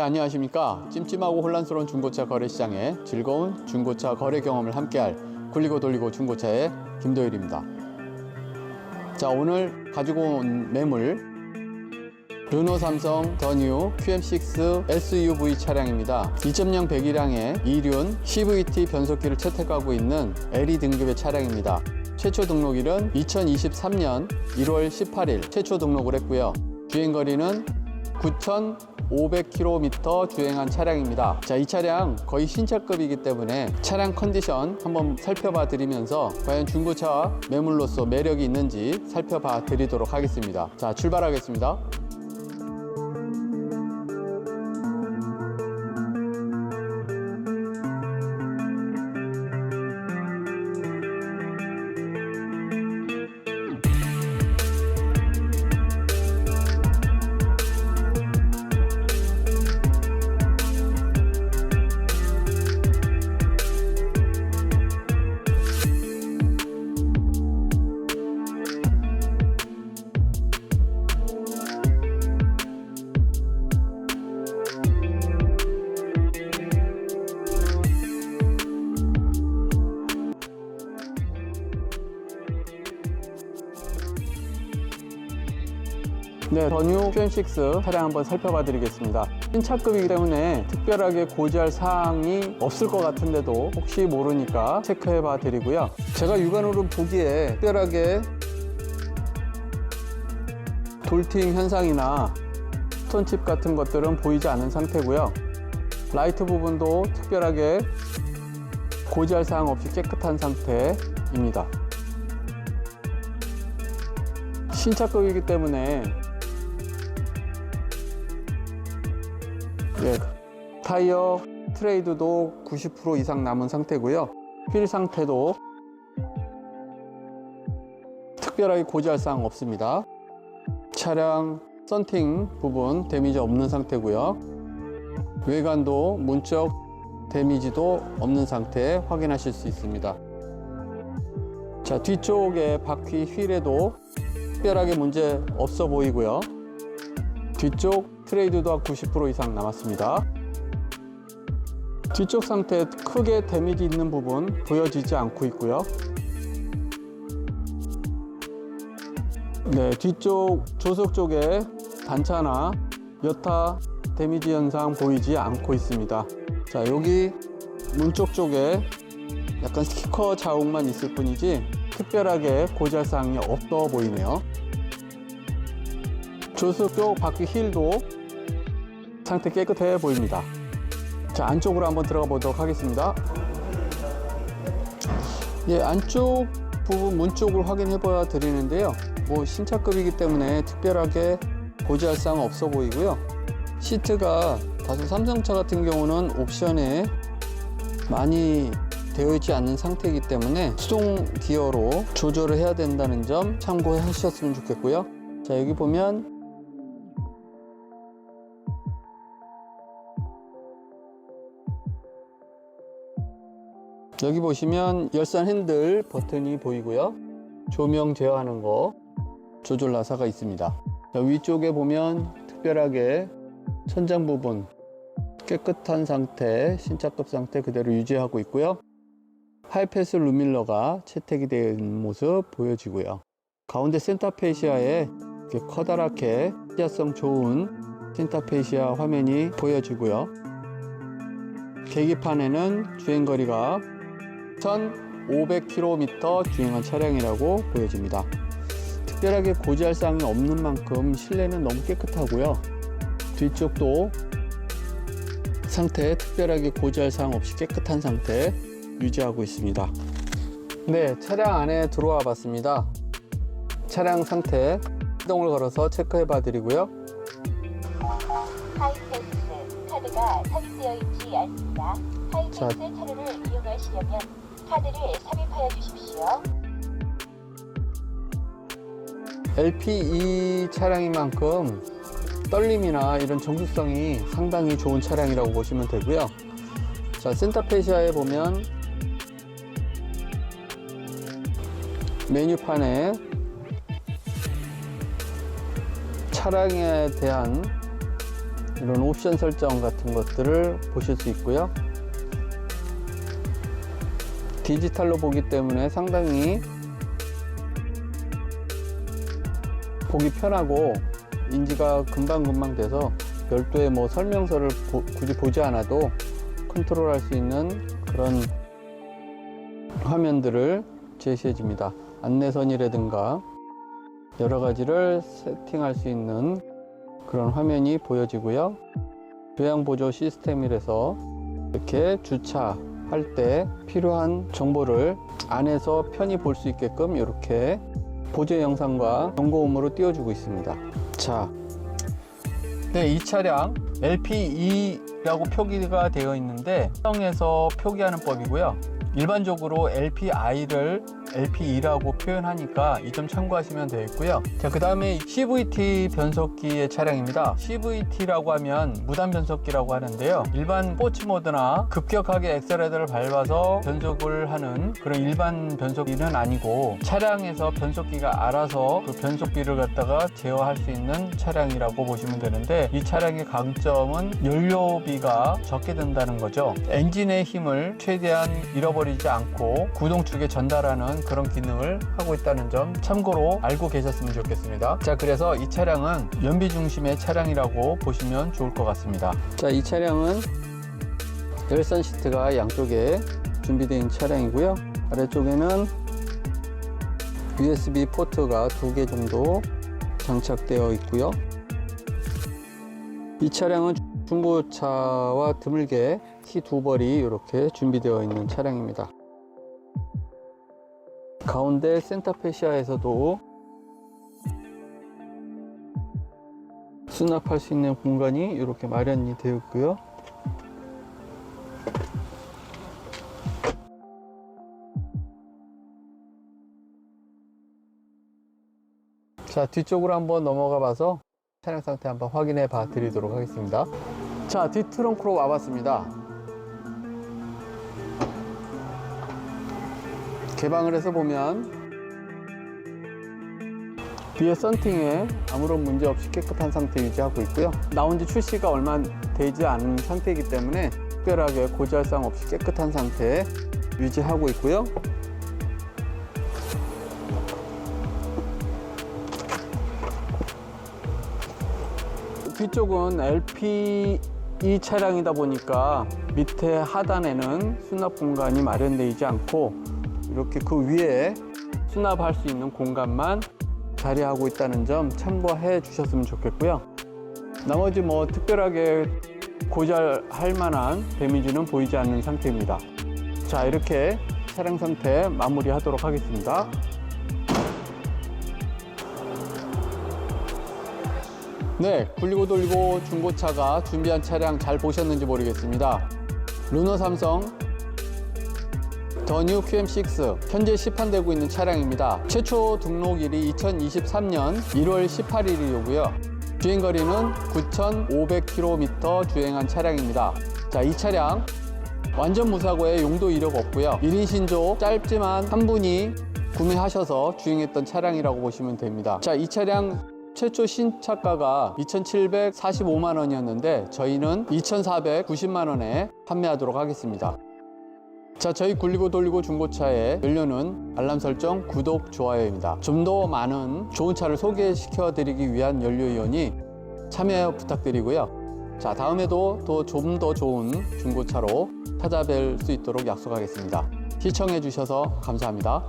네, 안녕하십니까. 찜찜하고 혼란스러운 중고차 거래 시장에 즐거운 중고차 거래 경험을 함께할 굴리고 돌리고 중고차의 김도일입니다. 자, 오늘 가지고 온 매물 르노 삼성 더뉴 QM6 SUV 차량입니다. 2.0 배기량의 이륜 CVT 변속기를 채택하고 있는 LE 등급의 차량입니다. 최초 등록일은 2023년 1월 18일 최초 등록을 했고요. 주행거리는 9,500km 주행한 차량입니다. 자, 이 차량 거의 신차급이기 때문에 차량 컨디션 한번 살펴봐 드리면서 과연 중고차 매물로서 매력이 있는지 살펴봐 드리도록 하겠습니다. 자, 출발하겠습니다. 네, 더뉴 QM6 차량 한번 살펴봐 드리겠습니다. 신차급이기 때문에 특별하게 고지할 사항이 없을 것 같은데도 혹시 모르니까 체크해 봐 드리고요. 제가 육안으로 보기에 특별하게 돌팅 현상이나 스톤칩 같은 것들은 보이지 않은 상태고요. 라이트 부분도 특별하게 고지할 사항 없이 깨끗한 상태입니다. 신차급이기 때문에 예, 타이어 트레이드도 90% 이상 남은 상태고요. 휠 상태도 특별하게 고지할 사항 없습니다. 차량 썬팅 부분 데미지 없는 상태고요. 외관도 문쪽 데미지도 없는 상태 확인하실 수 있습니다. 자, 뒤쪽에 바퀴 휠에도 특별하게 문제 없어 보이고요. 뒤쪽 트레이드도 90% 이상 남았습니다. 뒤쪽 상태 크게 데미지 있는 부분 보여지지 않고 있고요. 네, 뒤쪽 조석 쪽에 단차나 여타 데미지 현상 보이지 않고 있습니다. 자, 여기 문쪽 쪽에 약간 스티커 자국만 있을 뿐이지 특별하게 고지할 사항이 없어 보이네요. 조수 쪽 바퀴 힐도 상태 깨끗해 보입니다. 자, 안쪽으로 한번 들어가 보도록 하겠습니다. 예, 안쪽 부분 문 쪽을 확인해 보아 드리는데요. 뭐 신차급이기 때문에 특별하게 고지할 사항 없어 보이고요. 시트가 다소 삼성차 같은 경우는 옵션에 많이 되어 있지 않는 상태이기 때문에 수동 기어로 조절을 해야 된다는 점 참고해 하셨으면 좋겠고요. 자, 여기 보면 여기 보시면 열선 핸들 버튼이 보이고요. 조명 제어하는 거 조절 나사가 있습니다. 자, 위쪽에 보면 특별하게 천장 부분 깨끗한 상태, 신차급 상태 그대로 유지하고 있고요. 하이패스 루밀러가 채택이 된 모습 보여지고요. 가운데 센터페시아에 커다랗게 시야성 좋은 센터페시아 화면이 보여지고요. 계기판에는 주행거리가 1,500km 주행한 차량이라고 보여집니다. 특별하게 고지할 사항이 없는 만큼 실내는 너무 깨끗하고요. 뒤쪽도 상태 특별하게 고지할 사항 없이 깨끗한 상태 유지하고 있습니다. 네, 차량 안에 들어와 봤습니다. 차량 상태 시동을 걸어서 체크해 봐 드리고요. 하이패스 카드가 삽입되어 있지 않습니다. 하이패스 자. 차량을 이용하시려면 카드를 삽입하여 주십시오. LPE 차량인 만큼 떨림이나 이런 정수성이 상당히 좋은 차량이라고 보시면 되고요. 자, 센터페시아에 보면 메뉴판에 차량에 대한 이런 옵션 설정 같은 것들을 보실 수 있고요. 디지털로 보기 때문에 상당히 보기 편하고 인지가 금방금방 돼서 별도의 뭐 설명서를 보- 굳이 보지 않아도 컨트롤 할 수 있는 그런 화면들을 제시해 줍니다. 안내선이라든가 여러 가지를 세팅할 수 있는 그런 화면이 보여지고요. 교양 보조 시스템이라서 이렇게 주차 할 때 필요한 정보를 안에서 편히 볼 수 있게끔 이렇게 보조 영상과 경고음으로 띄워주고 있습니다. 자, 네, 이 차량 LP2라고 표기가 되어 있는데 성에서 표기하는 법이고요. 일반적으로 LPI를 LP2라고 표현하니까 이 점 참고하시면 되겠고요. 자, 그 다음에 CVT 변속기의 차량입니다. CVT라고 하면 무단 변속기라고 하는데요. 일반 스포츠 모드나 급격하게 엑셀레터를 밟아서 변속을 하는 그런 일반 변속기는 아니고 차량에서 변속기가 알아서 그 변속기를 갖다가 제어할 수 있는 차량이라고 보시면 되는데 이 차량의 강점은 연료비가 적게 든다는 거죠. 엔진의 힘을 최대한 잃어버리 지 않고 구동축에 전달하는 그런 기능을 하고 있다는 점 참고로 알고 계셨으면 좋겠습니다. 자, 그래서 이 차량은 연비 중심의 차량이라고 보시면 좋을 것 같습니다. 자, 이 차량은 열선 시트가 양쪽에 있는 차량이고요. 아래쪽에는 USB 포트가 두 개 정도 장착되어 있고요. 이 차량은 중고차와 드물게 키두 벌이 이렇게 준비되어 있는 차량입니다. 가운데 센터페시아에서도 수납할 수 있는 공간이 이렇게 마련이 되어 있고요. 자, 뒤쪽으로 한번 넘어가 봐서 차량 상태 한번 확인해 봐 드리도록 하겠습니다. 자, 뒷트렁크로 와봤습니다. 개방을 해서 보면 뒤에 썬팅에 아무런 문제 없이 깨끗한 상태 유지하고 있고요. 나온 지 출시가 얼마 되지 않은 상태이기 때문에 특별하게 고지할 사항 없이 깨끗한 상태 유지하고 있고요. 뒤쪽은 LP 이 차량이다 보니까 밑에 하단에는 수납 공간이 마련되어 있지 않고 이렇게 그 위에 수납할 수 있는 공간만 자리하고 있다는 점 참고해 주셨으면 좋겠고요. 나머지 뭐 특별하게 고잘할 만한 데미지는 보이지 않는 상태입니다. 자, 이렇게 차량 상태 마무리하도록 하겠습니다. 네, 굴리고 돌리고 중고차가 준비한 차량 잘 보셨는지 모르겠습니다. 루너 삼성 더뉴 QM6 현재 시판되고 있는 차량입니다. 최초 등록일이 2023년 1월 18일이고요. 주행거리는 9,500km 주행한 차량입니다. 자, 이 차량 완전 무사고에 용도 이력 없고요. 1인 신조 짧지만 한 분이 구매하셔서 주행했던 차량이라고 보시면 됩니다. 자, 이 차량 최초 신차가가 2,745만 원이었는데 저희는 2,490만 원에 판매하도록 하겠습니다. 자, 저희 굴리고 돌리고 중고차의 연료는 알람 설정, 구독, 좋아요입니다. 좀 더 많은 좋은 차를 소개시켜 드리기 위한 연료이오니 참여 부탁드리고요. 자, 다음에도 또 좀 더 좋은 중고차로 찾아뵐 수 있도록 약속하겠습니다. 시청해 주셔서 감사합니다.